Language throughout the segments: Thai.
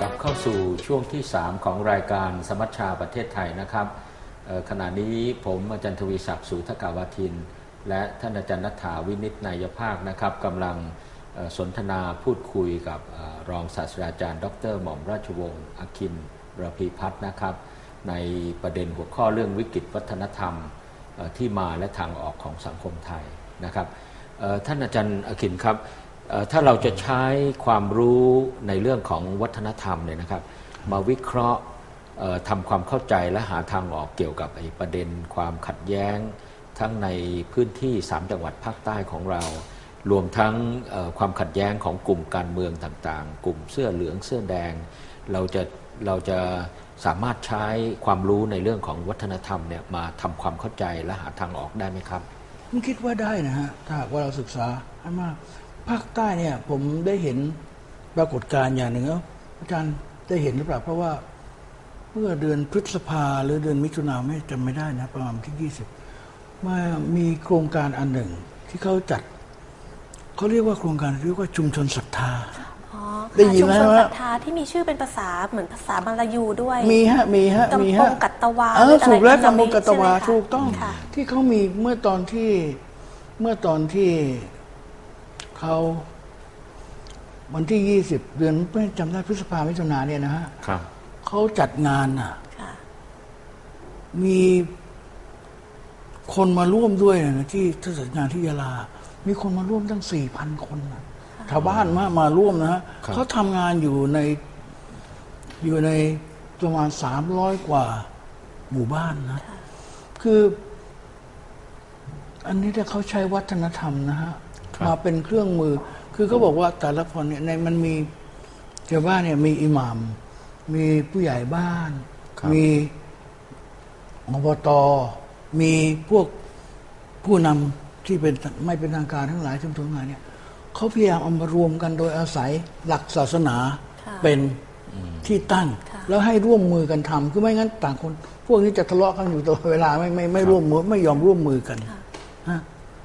กับเข้าสู่ช่วงที่ 3 ของรายการสมัชชาประเทศไทยนะครับขณะนี้ผมอาจารย์ทวีศักดิ์สุทธกาวทิน และท่านอาจารย์นัฐาวินิจนายภาคนะครับกำลังสนทนาพูดคุยกับรองศาสตราจารย์ ดร หม่อมราชวงศ์อคินระพีพัฒน์นะครับ ในประเด็นหัวข้อเรื่องวิกฤตวัฒนธรรมที่มาและทางออกของสังคมไทยนะครับท่านอาจารย์อคินครับ ถ้าเราจะใช้ความรู้ในเรื่องของวัฒนธรรมเนี่ยนะครับ มาวิเคราะห์ทำความเข้าใจและหาทางออกเกี่ยวกับไอ้ประเด็นความขัดแย้ง ทั้งในพื้นที่ 3 จังหวัดภาคใต้ของเรา รวมทั้งความขัดแย้งของกลุ่มการเมืองต่างๆ กลุ่มเสื้อเหลืองเสื้อแดง เราจะเราจะสามารถใช้ความรู้ในเรื่องของวัฒนธรรมเนี่ยมาทำความเข้าใจและหาทางออกได้ไหมครับผมคิดว่าได้นะฮะถ้าหากว่าเราศึกษาให้มาก ภาคใต้เนี่ย ผมได้เห็นปรากฏการณ์อย่างหนึ่งแล้วอาจารย์ได้เห็นหรือเปล่าเพราะว่าเมื่อเดือนพฤษภาหรือเดือนมิถุนาไม่จำไม่ได้นะ ประมาณที่ยี่สิบมามีโครงการอันหนึ่ง ที่เขาจัดเขาเรียกว่าโครงการเรียกว่าชุมชนศรัทธาอ๋อได้ยินชุมไหมชนว่าศรัทธาที่มีชื่อเป็นภาษาเหมือนภาษามาลายูด้วย มีฮะมีฮะมีกำปฮะงกัตตวาเออหรืออะไรถูกแล้วทำนองกำปงกัตตวาใช่ไหมคะถูกต้องค่ะที่เขามีเมื่อตอนที่เมื่อตอนที่ เขาวันที่ยี่สิบเดือนไม่จำได้พฤษภามิถุนาเนี่ยนะฮะครับเขาจัดงานน่ะค่ะ มีคนมาร่วมด้วยนะที่ที่จัดงานที่ยาลา มีคนมาร่วมตั้งสี่พันคนนะชาวบ้านมามาร่วมนะฮะครับเขาทำงานอยู่ในอยู่ในประมาณสามร้อยกว่าหมู่บ้านนะ คือ อันนี้ถ้าเขาใช้วัฒนธรรมนะฮะครับ มาเป็นเครื่องมือ คือเขาบอกว่าแต่ละคนเนี่ยในมันมีชาวบ้านเนี่ยมีอิหมัมมีผู้ใหญ่บ้านครับมีอบตมีพวกผู้นำที่เป็นไม่เป็นทางการทั้งหลายชุมชนทั้งหลายเนี่ยเขาพยายามเอามารวมกันโดยอาศัยหลักศาสนาค่ะเป็นที่ตั้งค่ะแล้วให้ร่วมมือกันทำคือไม่งั้นต่างคน พวกนี้จะทะเลาะกันอยู่ตลอดเวลาไม่ไม่ไม่ร่วมมือไม่ยอมร่วมมือกันฮะ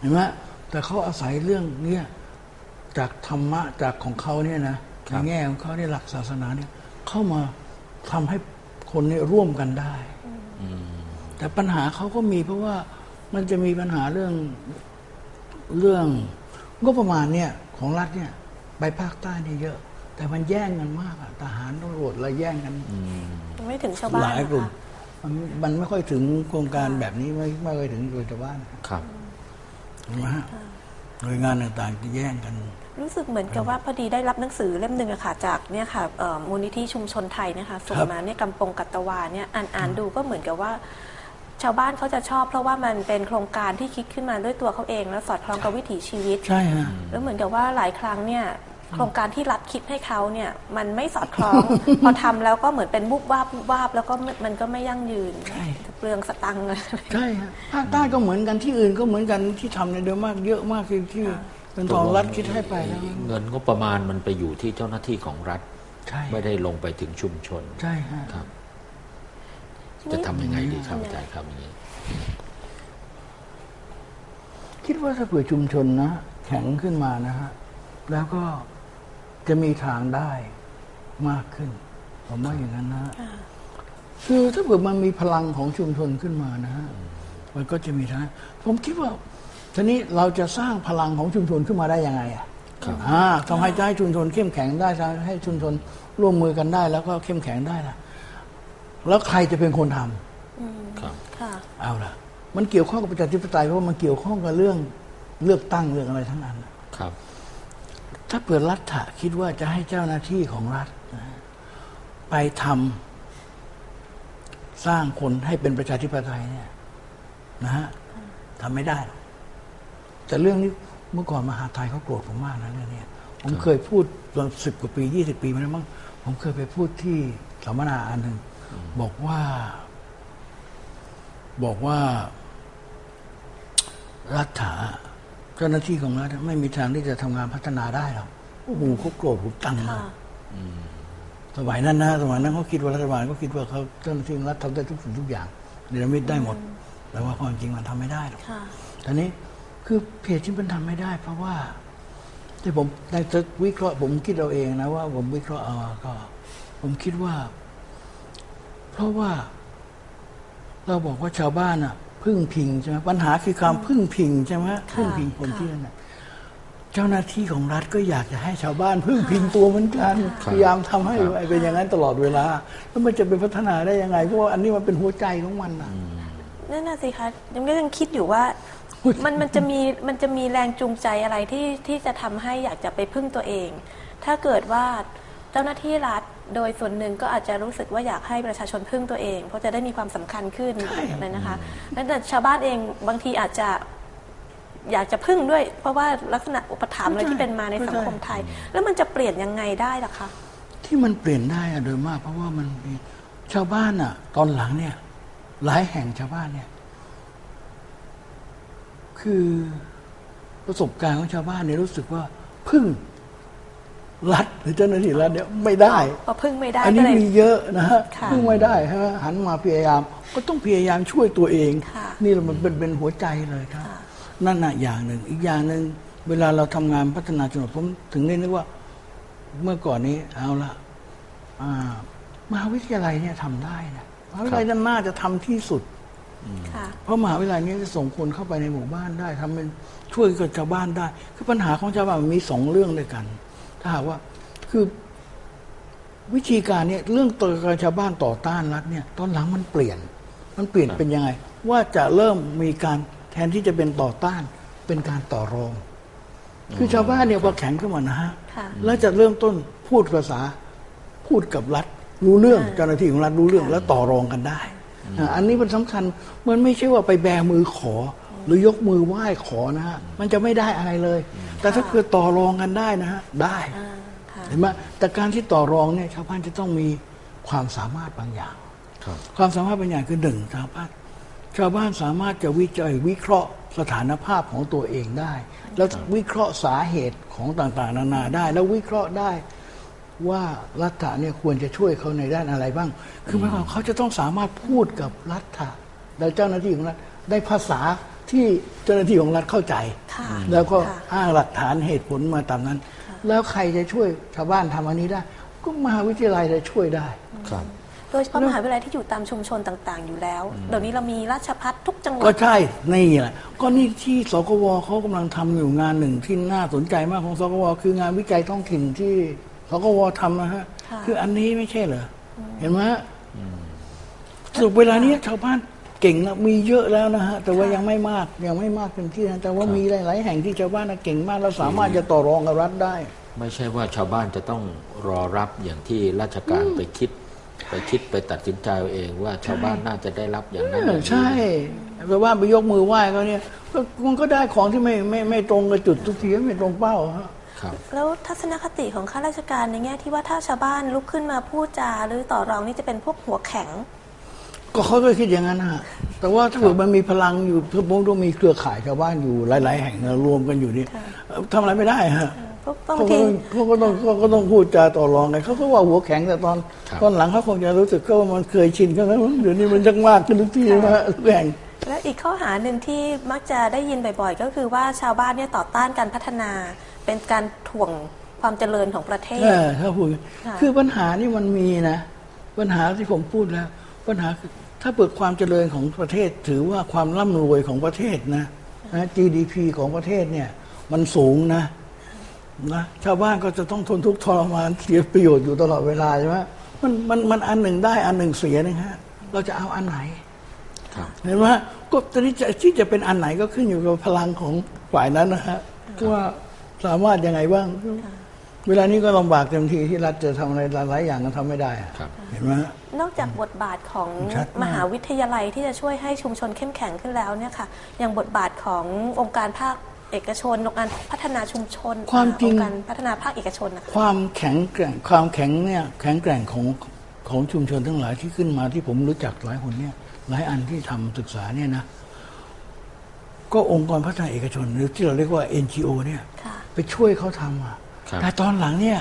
เห็นไหม แต่เขาอาศัยเรื่องเนี้ยจากธรรมะจากของเขาเนี่ยนะครัในบแง่ของเขาเนี่ยหลักศาสนาเนี่ยเข้ามาทำให้คนเนี่ยร่วมกันได้แต่ปัญหาเขาก็มีเพราะว่ามันจะมีปัญหาเรื่องเรื่องงบประมาณเนี่ยของรัฐเนี่ยไปภาคใต้เนี่ยเยอะ แต่มันแย่งกันมากอะทหารตำรวจอะไรแย่งกันไม่ถึงชาวบ้านหลายกลุ่มนะคะมันมันไม่ค่อยถึงโครงการแบบนี้ไม่ไม่ค่อยถึงโดยชาวบ้านครับ เห็นไหมฮะหน่วยงานต่างๆจะแย่งกัน รู้สึกเหมือนกับว่าพอดีได้รับหนังสือเล่มหนึ่งอะค่ะจากเนี่ยค่ะเอ่อมูลนิธิชุมชนไทยเนะคะส่งครับมาเนี่ยกำปงกัตตวาเนี่ยอ่านอ่านดูก็เหมือนกับว่า ชาวบ้านเขาจะชอบ เพราะว่ามันเป็นโครงการที่คิดขึ้นมาด้วยตัวเขาเอง แล้วสอดคล้องกับวิถีชีวิต ใช่ฮะแล้วเหมือนกับว่าหลายครั้งเนี่ย โครงการที่รัฐคิดให้เขาเนี่ยมันไม่สอดคล้อง พอทำแล้วก็เหมือนเป็นบุบวาบบุบวาบแล้วก็มันก็ไม่ยั่งยืนใช่เปลืองสตังค์เลยใช่ฮะภาคใต้ก็เหมือนกันที่อื่นก็เหมือนกันที่ทำในเดิมมากเยอะมากที่ที่เป็นของรัฐคิดให้ไปแล้วเงินงบประมาณมันไปอยู่ที่เจ้าหน้าที่ของรัฐใช่ไม่ได้ลงไปถึงชุมชนใช่ฮะครับ จะทำยังไงดีครับอาจารย์ครับอย่างนี้คิดว่าถ้าเผื่อชุมชนนะแข็งขึ้นมานะฮะแล้วก็ จะมีทางได้มากขึ้น ผมว่าอย่างนั้นนะฮะคือถ้าเผื่อมันมีพลังของชุมชนขึ้นมานะฮะมันก็จะมีทางผมคิดว่าทีนี้เราจะสร้างพลังของชุมชนขึ้นมาได้ยังไงอะครับอ่าทำให้จะให้ชุมชนเข้มแข็งได้ทำให้ชุมชนร่วมมือกันได้ แล้วก็เข้มแข็งได้ล่ะ แล้วใครจะเป็นคนทำครับค่ะเอาล่ะ มันเกี่ยวข้องกับประชาธิปไตยเพราะว่ามันเกี่ยวข้องกับเรื่องเลือกตั้งเรื่องอะไรทั้งนั้นครับ ถ้าเปิดรัฐะคิดว่าจะให้เจ้าหน้าที่ของรัฐ ไปทำสร้างคนให้เป็นประชาธิปไตยเนี่ยนะฮะทำไม่ได้ แต่เรื่องนี้เมื่อก่อนมหาไทยเขาโกรธผมมากนะเรื่องนี้ผมเคยพูดตอนสิบกว่าปียี่สิบปีมาแล้วมั้งผมเคยไปพูดที่สัมมนาอันหนึ่งบอกว่า บอกว่ารัฐา เจ้าหน้าที่ของรัฐไม่มีทางที่จะทำงานพัฒนาได้หรอกโอ้โหเขาโกรธผมตังมาค่ะกสมัยนั้นนะสมัยนั้นเขาคิดว่ารัฐบาลก็คิดว่าเขาเจ้าหน้าที่ของรัฐทำได้ทุกสิ่งทุกอย่างเนรมิตได้หมด แต่ว่าความจริงมันทำไม่ได้หรอกค่ะทีนี้คือเพจที่มันทำไม่ได้ เพราะว่าที่ผมในวิเคราะห์ผมคิดเอาเองนะว่า ผมวิเคราะห์เอาก็ ผมคิดว่า เพราะว่า เราบอกว่าชาวบ้านอะ พึ่งพิงใช่ไหมปัญหาคือความพึ่งพิงใช่ไหมพึ่งพิงคนที่นั่นน่ะเจ้าหน้าที่ของรัฐก็อยากจะให้ชาวบ้านพึ่งพิงตัวเหมือนกันครับพยายามทำให้ครับเป็นอย่างนั้นตลอดเวลา แล้วมันจะไปพัฒนาได้ยังไง เพราะว่าอันนี้มันเป็นหัวใจของมันนะนั่นน่ะสิคะยังก็ยังคิดอยู่ว่ามันมันจะมีมันจะมีแรงจูงใจอะไรที่ที่จะทำให้อยากจะไปพึ่งตัวเอง ถ้าเกิดว่าเจ้าหน้าที่รัฐ โดยส่วนหนึ่งก็อาจจะรู้สึกว่าอยากให้ประชาชนพึ่งตัวเอง เพราะจะได้มีความสำคัญขึ้นเลยนะคะแล้วแต่ชาวบ้านเองบางทีอาจจะอยากจะพึ่งด้วย เพราะว่าลักษณะอุปถัมภ์อะไรที่เป็นมาในสังคมไทย แล้วมันจะเปลี่ยนยังไงได้ล่ะคะ ที่มันเปลี่ยนได้อะโดยมาก เพราะว่ามันมีชาวบ้านอะตอนหลังเนี่ย หลายแห่งชาวบ้านเนี่ย คือประสบการณ์ของชาวบ้านเนี่ยรู้สึกว่าพึ่ง รัฐหรือเจ้าหน้าที่รัฐเนี่ยไม่ได้ พอพึ่งไม่ได้อันก็นี้เลยมีเยอะนะฮะค่ะ พึ่งไม่ได้ฮะหันมาพยายาม ก็ต้องพยายามช่วยตัวเอง ค่ะ นี่แหละมันเป็นเป็นหัวใจเลยครับค่ะนั่นน่ะอย่างหนึ่ง อีกอย่างหนึ่งเวลาเราทำงานพัฒนาจังหวัดผมถึงได้นึกว่า เมื่อก่อนนี้เอาละอ่ามหาวิทยาลัยเนี่ยทำได้นะมหาวิทยาลัยนั่นน่าจะทำที่สุด ค่ะ เพราะมหาวิทยาลัยนี้จะส่งคนเข้าไปในหมู่บ้านได้ทำเป็นช่วยกับชาวบ้านได้ คือปัญหาของชาวบ้านมันมีสองเรื่องด้วยกัน ถ้าหากว่าคือวิธีการเนี่ยเรื่องตัวการชาวบ้านต่อต้านรัฐเนี่ยตอนหลังมันเปลี่ยน มันเปลี่ยนครับเป็นยังไง ว่าจะเริ่มมีการแทนที่จะเป็นต่อต้านเป็นการต่อรอง คือชาวบ้านเนี่ยพอแข็งขึ้นมานะฮะค่ะแล้วจะเริ่มต้นพูดภาษาพูดกับรัฐรู้เรื่องอ่าเจ้าหน้าที่ของรัฐรู้เรื่องแล้วต่อรองกันได้อ่าอันนี้มันสำคัญมันไม่ใช่ว่าไปแบมือขอ หรือยกมือไหว้ขอนะฮะมันจะไม่ได้อะไรเลย แต่ถ้าเกิดต่อรองกันได้นะฮะได้อ่าค่ะ เห็นไหมแต่การที่ต่อรองเนี่ยชาวบ้านจะต้องมีความสามารถบางอย่าง ครับ ความสามารถบางอย่างคือหนึ่งชาวบ้านชาวบ้านสามารถจะวิจัยวิเคราะห์สถานภาพของตัวเองได้ แล้ววิเคราะห์สาเหตุของต่างๆ นานาได้ แล้ววิเคราะห์ได้ว่ารัฐะเนี่ยควรจะช่วยเขาในด้านอะไรบ้าง คือหมายความว่าเขาจะต้องสามารถพูดกับรัฐะและเจ้าหน้าที่ของรัฐได้ภาษา ที่เจ้าหน้าที่ของรัฐเข้าใจ ค่ะแล้วก็ค่ะ อ้างหลักฐานเหตุผลมาตามนั้น แล้วใครจะช่วยชาวบ้านทำอันนี้ได้ ก็มหาวิทยาลัยจะช่วยได้ ครับ โดยเฉพาะมหาวิทยาลัยที่อยู่ตามชุมชนต่าง ๆ อยู่แล้ว เดี๋ยวนี้เรามีราชพัฒทุกจังหวัก็ด ใช่นี่แหละก็นี่ที่สกวเขากำลังทำอยู่งานหนึ่งที่น่าสนใจมากของสกวคืองานวิจัยท้องถิ่นที่สกวทำนะฮะค่ะ คืออันนี้ไม่ใช่เหรอเห็นไหมฮะสรุปเวลานี้ชาวบ้าน เก่งนะมีเยอะแล้วนะฮะแต่ว่ายังไม่มากยังไม่มากเต็มที่นะแต่ว่ามีหลาย ๆ แห่งที่ชาวบ้านน่ะเก่งมากแล้วสามารถจะต่อรองกับรัฐได้ ไม่ใช่ว่าชาวบ้านจะต้องรอรับอย่างที่ราชการไปคิด ไปคิดไปตัดสินใจเอาเองว่าชาวบ้านน่าจะได้รับอย่างนั้นอย่างนี้ใช่แต่ว่าไปยกมือไหว้เขาเนี่ยก็มันก็ได้ของที่ไม่ไม่ไม่ตรงกับจุดทุกทีไม่ตรงเป้าฮะครับแล้วทัศนคติของข้าราชการในแง่ที่ว่าถ้าชาวบ้านลุกขึ้นมาพูดจาหรือต่อรองนี่จะเป็นพวกหัวแข็ง ก็เขาก็คิดอย่างนั้นนะฮะแต่ว่าถ้าเกิดมันมีพลังอยู่ทุกวงต้องมีเครือข่ายชาวบ้านอยู่หลาย ๆ แห่งนะรวมกันอยู่นี่ค่ะเอ่อทำอะไรไม่ได้ฮะเพราะบางเขาก็ทีต้องเขาก็ต้องเขาก็ต้องพูดจาต่อรองกันเขาก็ว่าหัวแข็งแต่ตอนครับตอนหลังเขาคงจะรู้สึกก็ว่ามันเคยชินกันแล้วเดี๋ยวนี้มันจังมากขึ้นทุกทีนะฮะทุกแห่งและอีกข้อหาหนึ่งที่มักจะได้ยินบ่อย ๆ ก็คือว่าชาวบ้านเนี่ยต่อต้านการพัฒนา เป็นการถ่วงความเจริญของประเทศเออถ้าพูดค่ะคือปัญหานี่มันมีนะ ปัญหาที่ผมพูดแล้ว ปัญหาคือถ้าเปิดความเจริญของประเทศถือว่าความร่ำรวยของประเทศนะนะ GDP ของประเทศเนี่ย มันสูงนะนะชาวบ้านก็จะต้องทนทุกข์ทรมานเสียประโยชน์อยู่ตลอดเวลาใช่ไหมมันมันมันอันหนึ่งได้อันหนึ่งเสียนะฮะเราจะเอาอันไหนครับเห็นไหมฮะก็ตอนนี้จะที่จะเป็นอันไหนก็ขึ้นอยู่กับพลังของฝ่ายนั้นนะฮะว่าสามารถยังไงบ้าง เวลานี้ก็ลำบากเต็มทีที่รัฐจะทำอะไรหลายๆอย่างก็ทำไม่ได้อะครับ เห็นไหมฮะ นอกจากบทบาทของชัดมาก มหาวิทยาลัยที่จะช่วยให้ชุมชนเข้มแข็งขึ้นแล้วเนี่ยค่ะอย่างบทบาทขององค์การภาคเอกชนองค์การพัฒนาชุมชนความจริง องค์การพัฒนาภาคเอกชนนะคะ ความแข็งแกร่งความแข็งเนี่ยแข็งแกร่งของของชุมชนทั้งหลายที่ขึ้นมาที่ผมรู้จักหลายคนเนี่ยหลายอันที่ทำศึกษาเนี่ยนะ ก็องค์กรพัฒนาเอกชน หรือที่เราเรียกว่า NGO เนี่ยค่ะ ไปช่วยเขาทำอะครับ แต่ตอนหลังเนี่ย